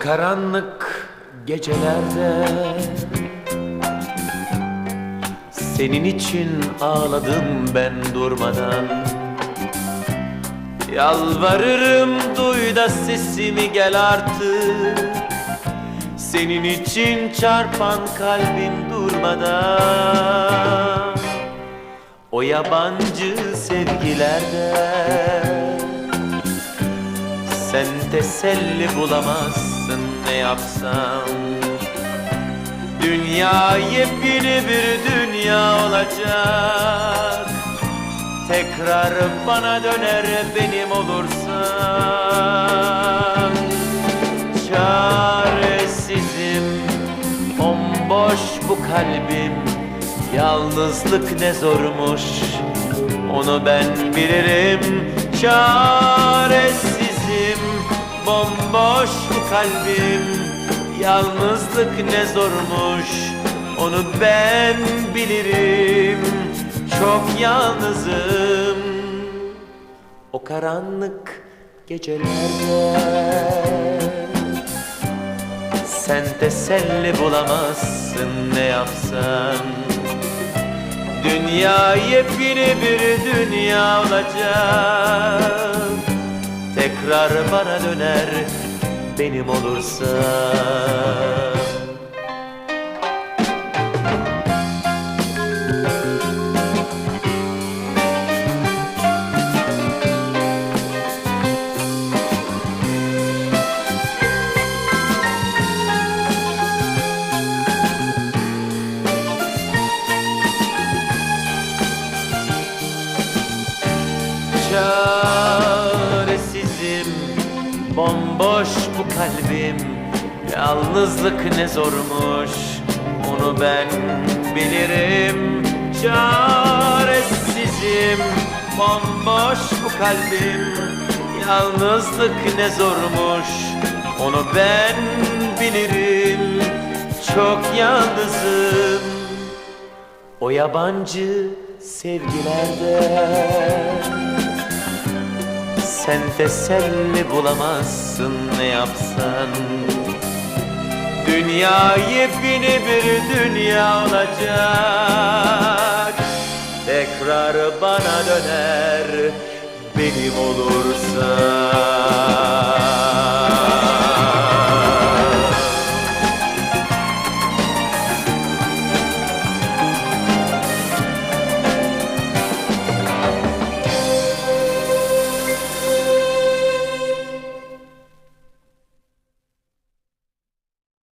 Karanlık gecelerde. Senin için ağladım ben durmadan. Yalvarırım duy da sesimi gel artık. Senin için çarpan kalbim durmadan. O yabancı sevgilerde sen teselli bulamazsın ne yapsam? Dünya yepyeni bir dünya olacak. Tekrar bana döner benim olursan Çaresizim Bomboş bu kalbim. Yalnızlık ne zormuş Onu ben bilirim. Çaresizim Bomboş bu kalbim. Yalnızlık ne zormuş Onu ben bilirim. Çok yalnızım. O karanlık gecelerde sen teselli bulamazsın ne yapsan Dünya yepyeni bir dünya olacak Tekrar bana döner benim olursan Çaresizim Yalnızlık ne zormuş Onu ben bilirim. Çaresizim Bomboş bu kalbim. Yalnızlık ne zormuş Onu ben bilirim. Çok yalnızım. O yabancı sevgilerde sen teselli bulamazsın ne yapsan Dünya yepyeni bir dünya olacak. Tekrar bana döner benim olursan